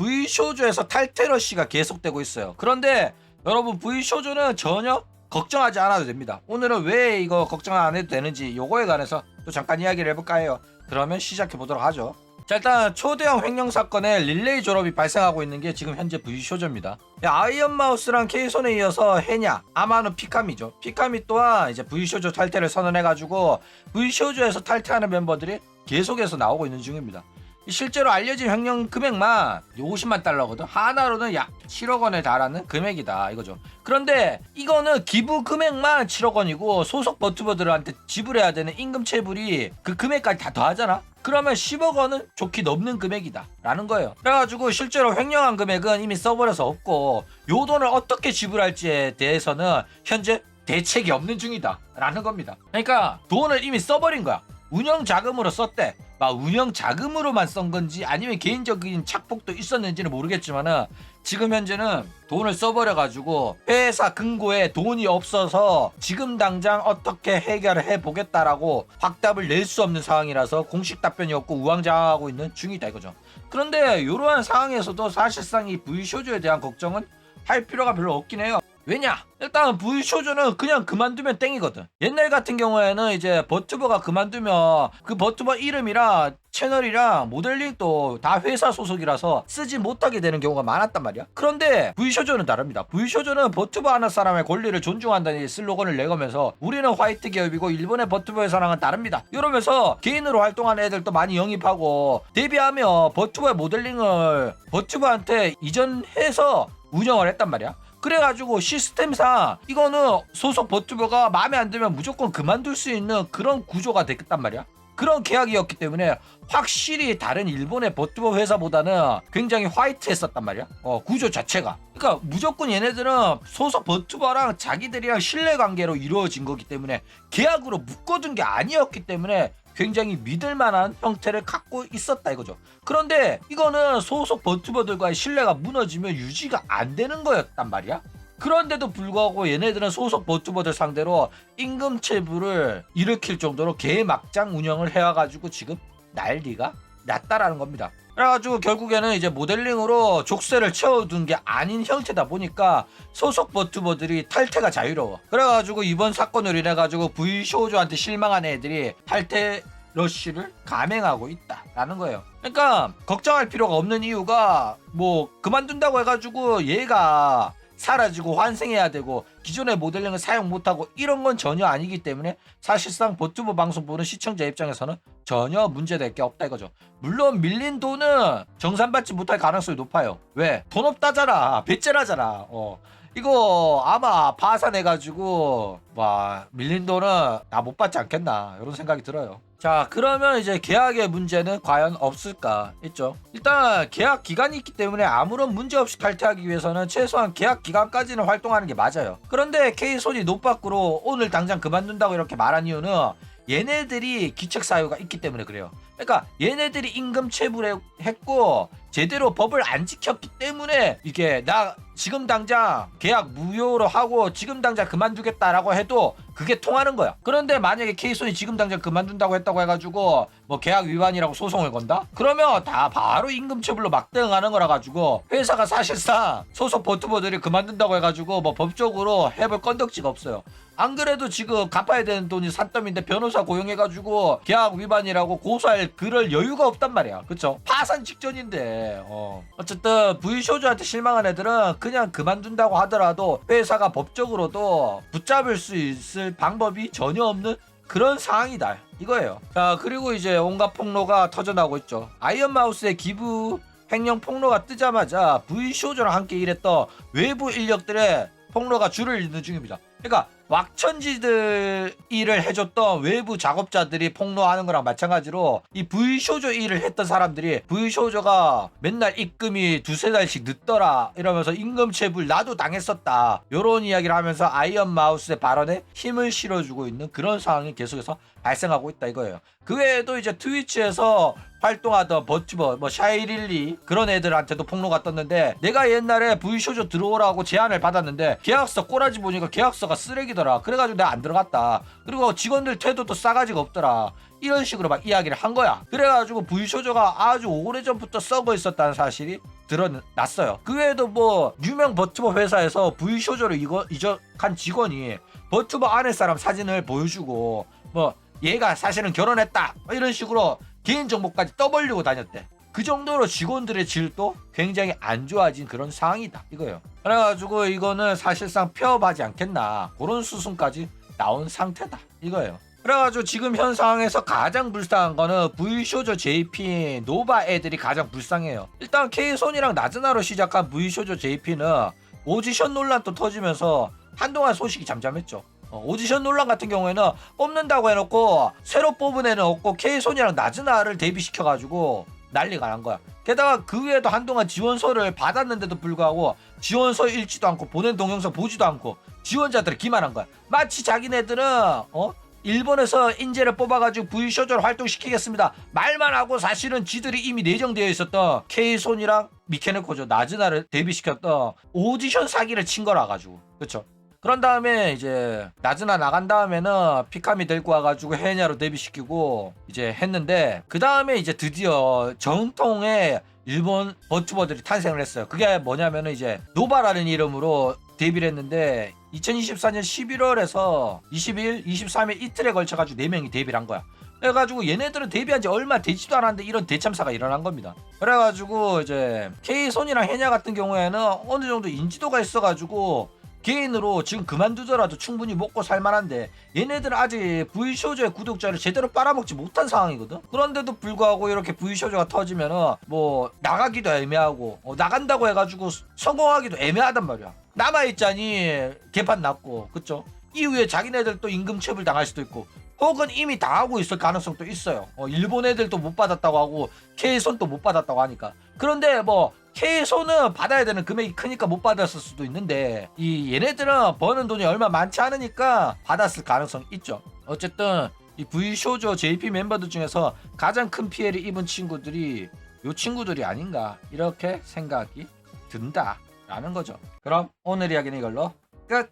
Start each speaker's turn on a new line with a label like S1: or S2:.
S1: V쇼조에서 탈퇴러시가 계속되고 있어요. 그런데 여러분 V쇼조는 전혀 걱정하지 않아도 됩니다. 오늘은 왜 이거 걱정 안 해도 되는지 요거에 관해서 또 잠깐 이야기를 해볼까 해요. 그러면 시작해 보도록 하죠. 자 일단 초대형 횡령 사건에 릴레이 졸업이 발생하고 있는 게 지금 현재 V쇼조입니다. 아이언 마우스랑 케이손에 이어서 해냐, 아마는 피카미죠. 피카미 또한 이제 V쇼조 탈퇴를 선언해가지고 V쇼조에서 탈퇴하는 멤버들이 계속해서 나오고 있는 중입니다. 실제로 알려진 횡령 금액만 50만 달러거든. 하나로는 약 7억 원에 달하는 금액이다. 이거죠. 그런데 이거는 기부 금액만 7억 원이고 소속 버튜버들한테 지불해야 되는 임금 체불이 그 금액까지 다 더하잖아. 그러면 10억 원은 좋게 넘는 금액이다. 라는 거예요. 그래가지고 실제로 횡령한 금액은 이미 써버려서 없고 요 돈을 어떻게 지불할지에 대해서는 현재 대책이 없는 중이다. 라는 겁니다. 그러니까 돈을 이미 써버린 거야. 운영 자금으로 썼대 막 운영 자금으로만 쓴 건지 아니면 개인적인 착복도 있었는지는 모르겠지만은 지금 현재는 돈을 써버려 가지고 회사 금고에 돈이 없어서 지금 당장 어떻게 해결을 해 보겠다라고 확답을 낼 수 없는 상황이라서 공식 답변이 없고 우왕좌왕하고 있는 중이다 이거죠. 그런데 이러한 상황에서도 사실상 이 V쇼조에 대한 걱정은 할 필요가 별로 없긴 해요. 왜냐? 일단 V쇼조는 그냥 그만두면 땡이거든. 옛날 같은 경우에는 이제 버튜버가 그만두면 그 버튜버 이름이랑 채널이랑 모델링도 다 회사 소속이라서 쓰지 못하게 되는 경우가 많았단 말이야. 그런데 V쇼조는 다릅니다. V쇼조는 버튜버 하는 사람의 권리를 존중한다는 슬로건을 내거면서 우리는 화이트 기업이고 일본의 버튜버 회사랑은 다릅니다. 이러면서 개인으로 활동하는 애들도 많이 영입하고 데뷔하며 버튜버의 모델링을 버튜버한테 이전해서 운영을 했단 말이야. 그래가지고 시스템상 이거는 소속 버튜버가 마음에 안 들면 무조건 그만둘 수 있는 그런 구조가 됐단 말이야. 그런 계약이었기 때문에 확실히 다른 일본의 버튜버 회사보다는 굉장히 화이트했었단 말이야. 어, 구조 자체가. 그러니까 무조건 얘네들은 소속 버튜버랑 자기들이랑 신뢰 관계로 이루어진 거기 때문에 계약으로 묶어둔 게 아니었기 때문에 굉장히 믿을 만한 형태를 갖고 있었다 이거죠. 그런데 이거는 소속 버튜버들과의 신뢰가 무너지면 유지가 안 되는 거였단 말이야. 그런데도 불구하고 얘네들은 소속 버튜버들 상대로 임금 체불을 일으킬 정도로 개막장 운영을 해와가지고 지금 난리가 났다라는 겁니다. 그래가지고 결국에는 이제 모델링으로 족쇄를 채워둔 게 아닌 형태다 보니까 소속 버튜버들이 탈퇴가 자유로워. 그래가지고 이번 사건으로 인해가지고 V쇼조한테 실망한 애들이 탈퇴 러쉬를 감행하고 있다라는 거예요. 그러니까 걱정할 필요가 없는 이유가 뭐 그만둔다고 해가지고 얘가 사라지고 환생해야 되고 기존의 모델링을 사용 못하고 이런 건 전혀 아니기 때문에 사실상 버튜버 방송 보는 시청자 입장에서는 전혀 문제될 게 없다 이거죠. 물론 밀린 돈은 정산받지 못할 가능성이 높아요. 왜? 돈 없다잖아. 배째라잖아. 어. 이거 아마 파산해가지고 와 밀린 돈은 나 못 받지 않겠나 이런 생각이 들어요. 자 그러면 이제 계약의 문제는 과연 없을까 있죠. 일단 계약 기간이 있기 때문에 아무런 문제 없이 탈퇴하기 위해서는 최소한 계약 기간까지는 활동하는 게 맞아요. 그런데 K손이 노 밖으로 오늘 당장 그만둔다고 이렇게 말한 이유는 얘네들이 기책 사유가 있기 때문에 그래요. 그러니까 얘네들이 임금 체불했고 제대로 법을 안 지켰기 때문에 이게 나 지금 당장 계약 무효로 하고 지금 당장 그만두겠다라고 해도 그게 통하는 거야. 그런데 만약에 케이손이 지금 당장 그만둔다고 했다고 해가지고 뭐 계약 위반이라고 소송을 건다? 그러면 다 바로 임금 체불로 막대응하는 거라 가지고 회사가 사실상 소속 버튜버들이 그만둔다고 해가지고 뭐 법적으로 해볼 건덕지가 없어요. 안 그래도 지금 갚아야 되는 돈이 산더미인데 변호사 고용해가지고 계약 위반이라고 고소할 그럴 여유가 없단 말이야. 그쵸? 파산 직전인데, 어. 어쨌든 V쇼즈한테 실망한 애들은 그냥 그만둔다고 하더라도 회사가 법적으로도 붙잡을 수 있을 방법이 전혀 없는 그런 상황이다. 이거예요. 자, 그리고 이제 온갖 폭로가 터져나오고 있죠. 아이언 마우스의 기부 횡령 폭로가 뜨자마자 V쇼즈랑 함께 일했던 외부 인력들의 폭로가 줄을 잇는 중입니다. 그러니까 왁천지들 일을 해줬던 외부 작업자들이 폭로하는 거랑 마찬가지로 이 V쇼조 일을 했던 사람들이 V쇼조가 맨날 입금이 두세 달씩 늦더라 이러면서 임금 체불 나도 당했었다. 요런 이야기를 하면서 아이언 마우스의 발언에 힘을 실어주고 있는 그런 상황이 계속해서 발생하고 있다 이거예요 그 외에도 이제 트위치에서 활동하던 버튜버 뭐 샤이릴리 그런 애들한테도 폭로가 떴는데 내가 옛날에 V쇼조 들어오라고 제안을 받았는데 계약서 꼬라지 보니까 계약서가 쓰레기더라. 그래가지고 내가 안 들어갔다. 그리고 직원들 태도도 싸가지가 없더라. 이런 식으로 막 이야기를 한 거야. 그래가지고 V쇼조가 아주 오래전부터 썩어 있었다는 사실이 드러났어요. 그 외에도 뭐 유명 버튜버 회사에서 V쇼저로 이거 이적한 직원이 버튜버 아내 사람 사진을 보여주고 뭐 얘가 사실은 결혼했다 뭐 이런 식으로 개인 정보까지 떠벌리고 다녔대. 그 정도로 직원들의 질도 굉장히 안 좋아진 그런 상황이다 이거예요. 그래가지고 이거는 사실상 폐업하지 않겠나 그런 수순까지 나온 상태다 이거예요. 그래가지고 지금 현 상황에서 가장 불쌍한 거는 V쇼저 JP 노바 애들이 가장 불쌍해요. 일단 K손이랑 나즈나로 시작한 V쇼저 JP는 오디션 논란도 터지면서 한동안 소식이 잠잠했죠. 어, 오디션 논란 같은 경우에는 뽑는다고 해놓고 새로 뽑은 애는 없고 K손이랑 나즈나를 데뷔시켜가지고 난리가 난 거야. 게다가 그 외에도 한동안 지원서를 받았는데도 불구하고 지원서 읽지도 않고 보낸 동영상 보지도 않고 지원자들을 기만한 거야. 마치 자기네들은 어 일본에서 인재를 뽑아가지고 V쇼저를 활동시키겠습니다. 말만 하고 사실은 지들이 이미 내정되어 있었던 K손이랑 미케네코죠 나즈나를 데뷔시켰던 오디션 사기를 친 거라 가지고 그쵸 그런 다음에 이제 나즈나 나간 다음에는 피카미 데리고 와가지고 해냐로 데뷔시키고 이제 했는데 그 다음에 이제 드디어 정통의 일본 버튜버들이 탄생을 했어요. 그게 뭐냐면은 이제 노바라는 이름으로 데뷔를 했는데 2024년 11월에서 20일, 23일 이틀에 걸쳐가지고 4명이 데뷔를 한 거야. 그래가지고 얘네들은 데뷔한 지 얼마 되지도 않았는데 이런 대참사가 일어난 겁니다. 그래가지고 이제 K손이랑 해냐 같은 경우에는 어느 정도 인지도가 있어가지고 개인으로 지금 그만두더라도 충분히 먹고 살만한데 얘네들은 아직 V쇼저의 구독자를 제대로 빨아먹지 못한 상황이거든? 그런데도 불구하고 이렇게 V쇼저가 터지면은 뭐 나가기도 애매하고 어, 나간다고 해가지고 성공하기도 애매하단 말이야. 남아있자니 개판 났고 그쵸 이후에 자기네들 또 임금체불 당할 수도 있고 혹은 이미 당하고 있을 가능성도 있어요 어, 일본 애들도 못 받았다고 하고 K손도 못 받았다고 하니까 그런데 뭐 K손은 받아야 되는 금액이 크니까 못 받았을 수도 있는데 이 얘네들은 버는 돈이 얼마 많지 않으니까 받았을 가능성 있죠. 어쨌든 이 V쇼저 JP 멤버들 중에서 가장 큰 피해를 입은 친구들이 요 친구들이 아닌가 이렇게 생각이 든다라는 거죠. 그럼 오늘 이야기는 이걸로 끝.